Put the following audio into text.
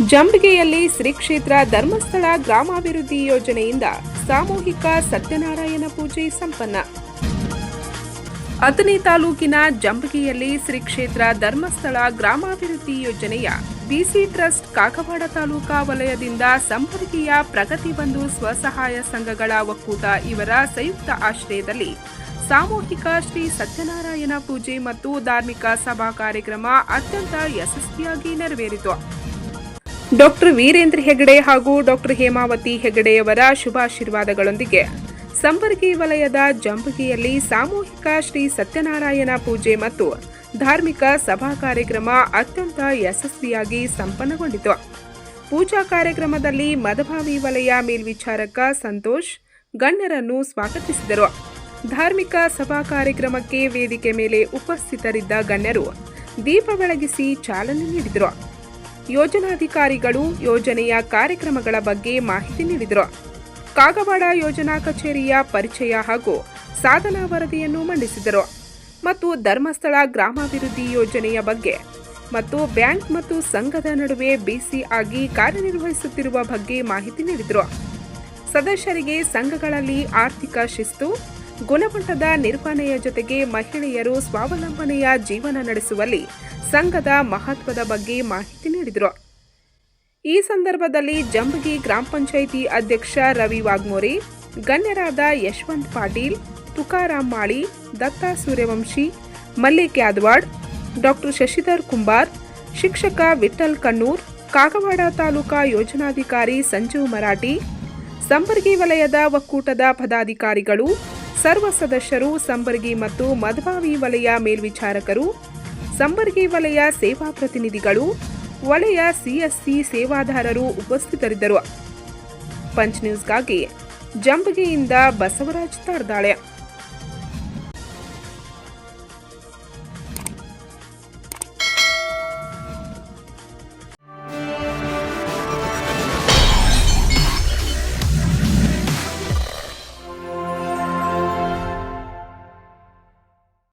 ಜಂಬಿಗೆಯಲ್ಲಿ ಶ್ರೀ ಕ್ಷೇತ್ರ ಧರ್ಮಸ್ಥಳ ಗ್ರಾಮಾಭಿವೃದ್ಧಿ ಯೋಜನೆಯಿಂದ ಸಾಮೂಹಿಕ ಸತ್ಯನಾರಾಯಣ ಪೂಜೆ ಸಂಪನ್ನ. ಅಥಣಿ ತಾಲೂಕಿನ ಜಂಬಿಗೆಯಲ್ಲಿ ಶ್ರೀ ಕ್ಷೇತ್ರ ಧರ್ಮಸ್ಥಳ ಗ್ರಾಮಾಭಿವೃದ್ಧಿ ಯೋಜನೆಯ ಬಿಸಿ ಟ್ರಸ್ಟ್ ಕಾಕವಾಡ ತಾಲೂಕಾ ವಲಯದಿಂದ ಸಂಪರ್ಕೀಯ ಪ್ರಗತಿ ಬಂಧು ಸ್ವಸಹಾಯ ಸಂಘಗಳ ಒಕ್ಕೂಟ ಇವರ ಸಂಯುಕ್ತ ಆಶ್ರಯದಲ್ಲಿ ಸಾಮೂಹಿಕ ಶ್ರೀ ಸತ್ಯನಾರಾಯಣ ಪೂಜೆ ಮತ್ತು ಧಾರ್ಮಿಕ ಸಭಾ ಕಾರ್ಯಕ್ರಮ ಅತ್ಯಂತ ಯಶಸ್ವಿಯಾಗಿ ನೆರವೇರಿತು. ಡಾಕ್ಟರ್ ವೀರೇಂದ್ರ ಹೆಗಡೆ ಹಾಗೂ ಡಾಕ್ಟರ್ ಹೇಮಾವತಿ ಹೆಗಡೆಯವರ ಶುಭಾಶೀರ್ವಾದಗಳೊಂದಿಗೆ ಸಂಪರ್ಕಿ ವಲಯದ ಜಂಬಗಿಯಲ್ಲಿ ಸಾಮೂಹಿಕ ಶ್ರೀ ಸತ್ಯನಾರಾಯಣ ಪೂಜೆ ಮತ್ತು ಧಾರ್ಮಿಕ ಸಭಾ ಕಾರ್ಯಕ್ರಮ ಅತ್ಯಂತ ಯಶಸ್ವಿಯಾಗಿ ಸಂಪನ್ನಗೊಂಡಿತು. ಪೂಜಾ ಕಾರ್ಯಕ್ರಮದಲ್ಲಿ ಮದಭಾವಿ ವಲಯ ಮೇಲ್ವಿಚಾರಕ ಸಂತೋಷ್ ಗಣ್ಯರನ್ನು ಸ್ವಾಗತಿಸಿದರು. ಧಾರ್ಮಿಕ ಸಭಾ ಕಾರ್ಯಕ್ರಮಕ್ಕೆ ವೇದಿಕೆ ಮೇಲೆ ಉಪಸ್ಥಿತರಿದ್ದ ಗಣ್ಯರು ದೀಪ ಬೆಳಗಿಸಿ ಚಾಲನೆ ನೀಡಿದರು. ಯೋಜನಾಧಿಕಾರಿಗಳು ಯೋಜನೆಯ ಕಾರ್ಯಕ್ರಮಗಳ ಬಗ್ಗೆ ಮಾಹಿತಿ ನೀಡಿದರು. ಕಾಗವಾಡ ಯೋಜನಾ ಕಚೇರಿಯ ಪರಿಚಯ ಹಾಗೂ ಸಾಧನಾ ವರದಿಯನ್ನು ಮಂಡಿಸಿದರು ಮತ್ತು ಧರ್ಮಸ್ಥಳ ಗ್ರಾಮಾಭಿವೃದ್ಧಿ ಯೋಜನೆಯ ಬಗ್ಗೆ ಮತ್ತು ಬ್ಯಾಂಕ್ ಮತ್ತು ಸಂಘದ ನಡುವೆ ಬಿಸಿ ಆಗಿ ಕಾರ್ಯನಿರ್ವಹಿಸುತ್ತಿರುವ ಬಗ್ಗೆ ಮಾಹಿತಿ ನೀಡಿದರು. ಸದಸ್ಯರಿಗೆ ಸಂಘಗಳಲ್ಲಿ ಆರ್ಥಿಕ ಶಿಸ್ತು ಗುಣಮಟ್ಟದ ನಿರ್ವಹಣೆಯ ಜೊತೆಗೆ ಮಹಿಳೆಯರು ಸ್ವಾವಲಂಬನೆಯ ಜೀವನ ನಡೆಸುವಲ್ಲಿ ಸಂಘದ ಮಹತ್ವದ ಬಗ್ಗೆ ಮಾಹಿತಿ ನೀಡಿದರು. ಈ ಸಂದರ್ಭದಲ್ಲಿ ಜಂಬಗಿ ಗ್ರಾಮ ಪಂಚಾಯಿತಿ ಅಧ್ಯಕ್ಷ ರವಿ ವಾಗ್ಮೋರೆ, ಗಣ್ಯರಾದ ಯಶವಂತ್ ಪಾಟೀಲ್, ತುಕಾರಾಮ್ ಮಾಳಿ, ದತ್ತಾ ಸೂರ್ಯವಂಶಿ, ಮಲ್ಲಿಕ್ ಯಾದವಾಡ್, ಡಾಕ್ಟರ್ ಶಶಿಧರ್ ಕುಂಬಾರ್, ಶಿಕ್ಷಕ ವಿಠಲ್ ಕಣ್ಣೂರ್, ಕಾಗವಾಡ ತಾಲೂಕಾ ಯೋಜನಾಧಿಕಾರಿ ಸಂಜೀವ್ ಮರಾಠಿ, ಸಂಪರ್ಗಿ ವಲಯದ ಒಕ್ಕೂಟದ ಪದಾಧಿಕಾರಿಗಳು ಸರ್ವ ಸದಸ್ಯರು, ಸಂಬರ್ಗಿ ಮತ್ತು ಮಧ್ವಾವಿ ವಲಯ ಮೇಲ್ವಿಚಾರಕರು, ಸಂಬರ್ಗಿ ವಲಯ ಸೇವಾ ಪ್ರತಿನಿಧಿಗಳು, ವಲಯ ಸಿಎಸ್ಸಿ ಸೇವಾದಾರರು ಉಪಸ್ಥಿತರಿದ್ದರು. ಪಂಚ್ ನ್ಯೂಸ್ಗಾಗಿ ಜಂಬಗಿಯಿಂದ ಬಸವರಾಜ್ ತಾರ್ದಾಳೆ.